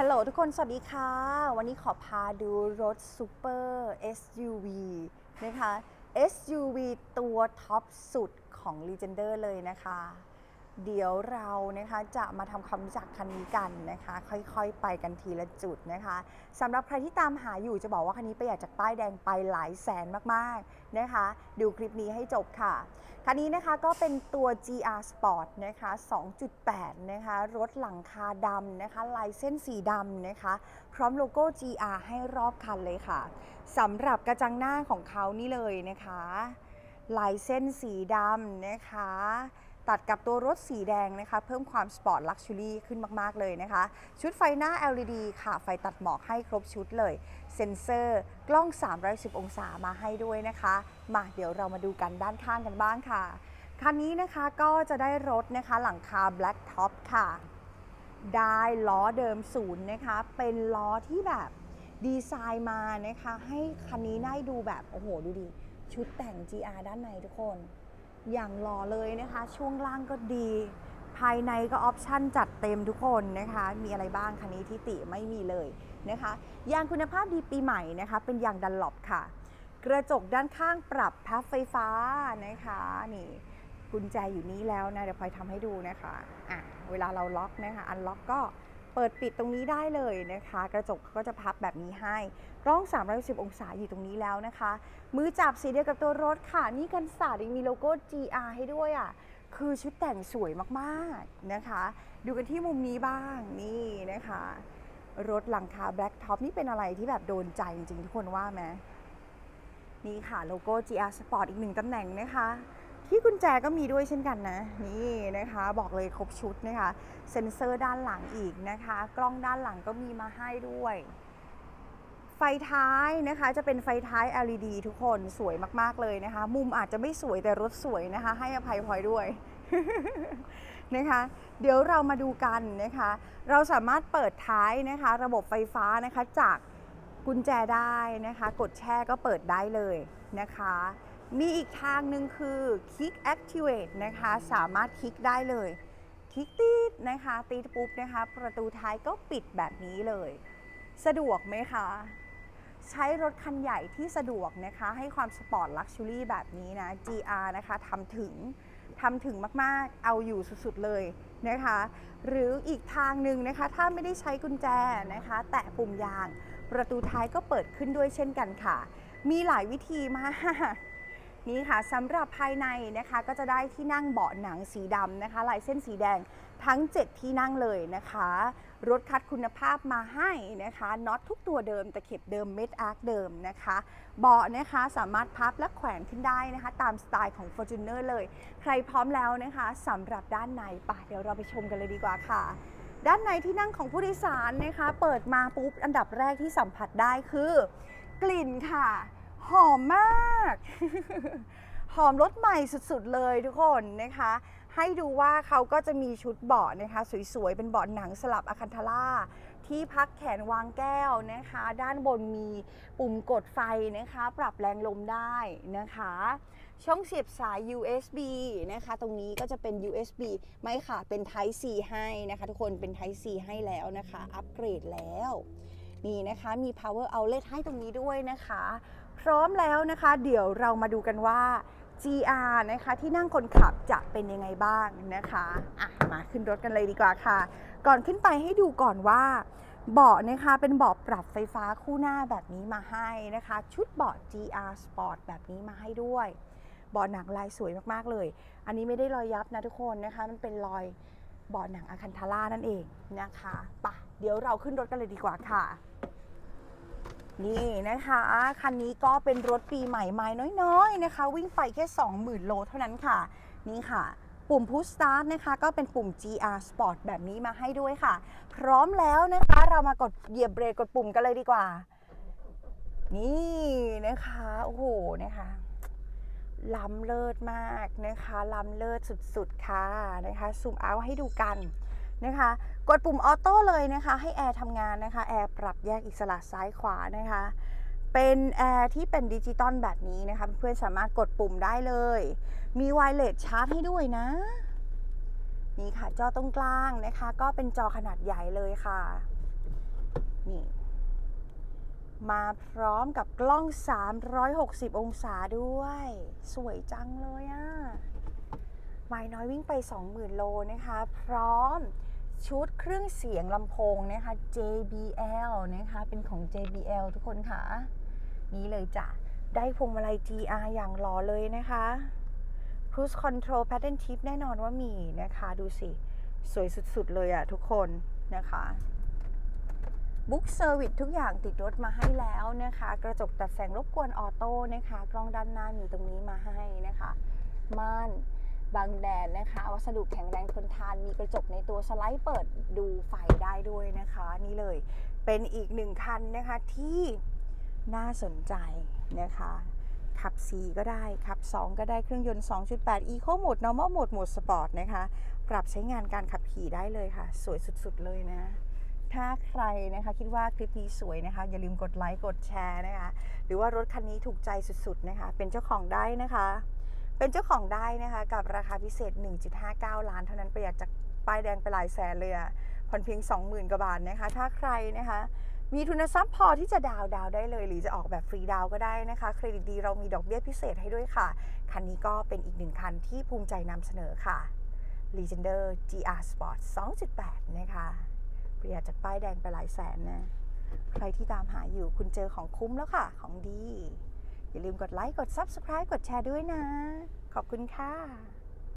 ฮัลโหลทุกคนสวัสดีค่ะ วันนี้ขอพาดูรถซูเปอร์ SUV นะคะ SUV ตัวท็อปสุดของ Legender เลยนะคะ เดี๋ยวเรานะคะจะมาทำความรู้จักคันนี้กันนะคะ ค่อยๆ ไปกันทีละจุดนะคะสำหรับใครที่ตามหาอยู่จะบอกว่าคันนี้ประหยัดจากป้ายแดงไปหลายแสนมากๆนะคะ ดูคลิปนี้ให้จบค่ะ คันนี้นะคะก็เป็นตัว GR Sport นะคะ 2.8 นะคะ รถหลังคาดำนะคะ ลายเส้นสีดำนะคะ พร้อมโลโก้ GR ให้รอบคันเลยค่ะสำหรับกระจังหน้าของเขานี่เลยนะคะ ลายเส้นสีดำนะคะ ตัดกับตัวรถสีแดงนะคะ เพิ่มความสปอร์ตลักชัวรี่ขึ้นมาก ๆ เลยนะคะ ชุดไฟหน้า LED ค่ะ ไฟตัดหมอกให้ครบชุดเลย เซ็นเซอร์ กล้อง 310 องศามาให้ด้วยนะคะ มาเดี๋ยวเรามาดูกันด้านข้างกันบ้างค่ะ คันนี้นะคะก็จะได้รถนะคะหลังคา Black Top ค่ะ ได้ล้อเดิมศูนย์นะคะ เป็นล้อที่แบบดีไซน์มานะคะ ให้คันนี้ได้ดูแบบ โอ้โห ดูดิ ชุดแต่ง GR ด้านในทุกคน อย่างหล่อเลยนะคะ ช่วงล่างก็ดี ภายในก็ออปชั่นจัดเต็มทุกคนนะคะ มีอะไรบ้างคันนี้ที่ติไม่มีเลยนะคะยางคุณภาพดีปีใหม่นะคะ เป็นยางดันหลบค่ะ กระจกด้านข้างปรับพับไฟฟ้านะคะนี่กุญแจอยู่นี้แล้วนะเดี๋ยวพลอยทำให้ดูนะคะอะเวลาเราล็อกนะคะอันล็อกก็ เปิดปิดตรงนี้ได้เลยนะคะ กระจกก็จะพับแบบนี้ให้กล้อง310องศาอยู่ตรงนี้แล้วนะคะ มือจับสีเดียวกับตัวรถค่ะ นี่กันศาสตร์ยังมีโลโก้ GR ให้ด้วยอะคือชุดแต่งสวยมากๆนะคะ ดูกันที่มุมนี้บ้างนี่นะคะ รถหลังคา Black Top นี่เป็นอะไรที่แบบโดนใจจริงๆทุกคนว่าไหมนี่ค่ะโลโก้ GR Sport อีกหนึ่งตำแหน่งนะคะ ที่กุญแจก็มีด้วยเช่นกันนะ นี่นะคะบอกเลยครบชุดนะคะ เซ็นเซอร์ด้านหลังอีกนะคะ กล้องด้านหลังก็มีมาให้ด้วย ไฟท้ายนะคะจะเป็นไฟท้าย LED ทุกคนสวยมากๆเลยนะคะ มุมอาจจะไม่สวยแต่รถสวยนะคะ ให้อภัยพลอยด้วยนะคะเดี๋ยวเรามาดูกันนะคะ เราสามารถเปิดท้ายนะคะ ระบบไฟฟ้านะคะจากกุญแจได้นะคะ กดแช่ก็เปิดได้เลยนะคะ มีอีกทางหนึ่งคือ Kick Activate นะคะ สามารถคลิกได้เลย คลิกตีดนะคะ ตีปุ๊บนะคะ ประตูท้ายก็ปิดแบบนี้เลย สะดวกไหมคะ ใช้รถคันใหญ่ที่สะดวกนะคะ ให้ความสปอร์ตลักชัวรี่แบบนี้นะ GR นะคะทำถึงทำถึงมาก ๆ เอาอยู่สุด ๆ เลยนะคะ หรืออีกทางหนึ่งนะคะ ถ้าไม่ได้ใช้กุญแจนะคะ แตะปุ่มยาง ประตูท้ายก็เปิดขึ้นด้วยเช่นกันค่ะ มีหลายวิธีมาก นี่ค่ะสำหรับภายในนะคะก็จะได้ที่นั่งเบาะหนังสีดำนะคะลายเส้นสีแดงทั้ง 7 ที่นั่งเลยนะคะ รถคัดคุณภาพมาให้นะคะน็อตทุกตัวเดิมตะเข็บเดิมเม็ดอาร์คเดิมนะคะ เบาะนะคะสามารถพับและแขวนขึ้นได้นะคะ ตามสไตล์ของ Fortuner เลย ใครพร้อมแล้วนะคะสำหรับด้านในปะเดี๋ยวเราไปชมกันเลยดีกว่าค่ะ ด้านในที่นั่งของผู้โดยสารนะคะ เปิดมาปุ๊บอันดับแรกที่สัมผัสได้คือ กลิ่นค่ะ หอมมาก หอมรถใหม่สุดๆเลยทุกคนนะคะ ให้ดูว่าเขาก็จะมีชุดเบาะนะคะ สวยๆ เป็นเบาะหนังสลับอะคันทาร่าที่พักแขนวางแก้วนะคะ ด้านบนมีปุ่มกดไฟนะคะ ปรับแรงลมได้นะคะ ช่องเสียบสาย USB นะคะ ตรงนี้ก็จะเป็น USB ไม่ค่ะ เป็น Type C ให้นะคะ ทุกคนเป็น Type C ให้แล้วนะคะ อัปเกรดแล้ว นี่นะคะ มี power outlet ให้ตรงนี้ด้วยนะคะ พร้อมแล้วนะคะ เดี๋ยวเรามาดูกันว่า GR นะคะที่นั่งคนขับจะเป็นยังไงบ้างนะคะอะมาขึ้นรถกันเลยดีกว่าค่ะ ก่อนขึ้นไปให้ดูก่อนว่าเบาะนะคะเป็นเบาะปรับไฟฟ้าคู่หน้าแบบนี้มาให้นะคะ ชุดเบาะ GR Sport แบบนี้มาให้ด้วยเบาะหนังลายสวยมากๆเลย อันนี้ไม่ได้รอยยับนะทุกคนนะคะ มันเป็นรอยเบาะหนังอาคันทาร่านั่นเองนะคะปะเดี๋ยวเราขึ้นรถกันเลยดีกว่าค่ะ นี่นะคะ คันนี้ก็เป็นรถปีใหม่ไม้น้อยๆนะคะ วิ่งไปแค่ 20,000 โลเท่านั้นค่ะ นี่ค่ะ ปุ่ม Push Start นะคะ ก็เป็นปุ่ม GR Sport แบบนี้มาให้ด้วยค่ะ พร้อมแล้วนะคะเรามากดเหยียบเบรกกดปุ่มกันเลยดีกว่า นี่นะคะ โอ้โหนะคะล้ำเลิศมากนะคะล้ำเลิศสุดๆค่ะนะคะซูมเอาให้ดูกัน นะคะ กดปุ่มออโต้เลยนะคะ ให้แอร์ทำงานนะคะ แอร์ปรับแยกอิสระซ้ายขวานะคะ เป็นแอร์ที่เป็นดิจิตอลแบบนี้นะคะ เพื่อนสามารถกดปุ่มได้เลย มีไวเลสชาร์จให้ด้วยนะ นี่ค่ะ จอตรงกลางนะคะ ก็เป็นจอขนาดใหญ่เลยค่ะ นี่มาพร้อมกับกล้อง 360 องศาด้วย สวยจังเลยอะ่ะไม้น้อยวิ่งไป 20,000 โลนะคะ พร้อม ชุดเครื่องเสียงลำโพงนะคะ JBL นะคะเป็นของ JBL ทุกคนค่ะ นี่เลยจ้ะ ได้พวงมาลัย GR อย่างหล่อเลยนะคะ Cruise Control Pattern Tip แน่นอนว่ามีนะคะ ดูสิ สวยสุด ๆ เลยอะทุกคนนะคะบุ๊กเซอร์วิสทุกอย่างติดรถมาให้แล้วนะคะ กระจกตัดแสงรบกวนออโต้นะคะ กล้องด้านหน้ามีตรงนี้มาให้นะคะ ม่าน บังแดดนะคะ วัสดุแข็งแรงทนทาน มีกระจกในตัวสไลด์เปิดดูไฟได้ด้วยนะคะ นี่เลยเป็นอีกหนึ่งคันนะคะที่น่าสนใจนะคะ ขับ 4 ก็ได้ ขับ 2 ก็ได้เครื่องยนต์ 2.8 Eco Mode Normal Mode Mode Sport นะคะ ปรับใช้งานการขับขี่ได้เลยค่ะ สวยสุดๆเลยนะถ้าใครนะคะคิดว่าคลิปนี้สวยนะคะ อย่าลืมกดไลค์กดแชร์นะคะ หรือว่ารถคันนี้ถูกใจสุดๆนะคะ เป็นเจ้าของได้นะคะ เป็นเจ้าของได้นะคะกับราคาพิเศษ 1.59 ล้าน เท่านั้นประหยัดจากป้ายแดงไปหลายแสนเลยอะผ่อนเพียง 20,000กว่าบาทนะคะ ถ้าใครนะคะมีทุนทรัพย์พอที่จะดาวดาวได้เลย หรือจะออกแบบฟรีดาวก็ได้นะคะ เครดิตดีเรามีดอกเบี้ยพิเศษให้ด้วยค่ะ คันนี้ก็เป็นอีกหนึ่งคันที่ภูมิใจนำเสนอค่ะ Legender GR Sport 2.8 นะคะประหยัดจากป้ายแดงไปหลายแสนนะ ใครที่ตามหาอยู่คุณเจอของคุ้มแล้วค่ะ ของดี อย่าลืมกดไลค์ กด Subscribe กดแชร์ด้วยนะ ขอบคุณค่ะ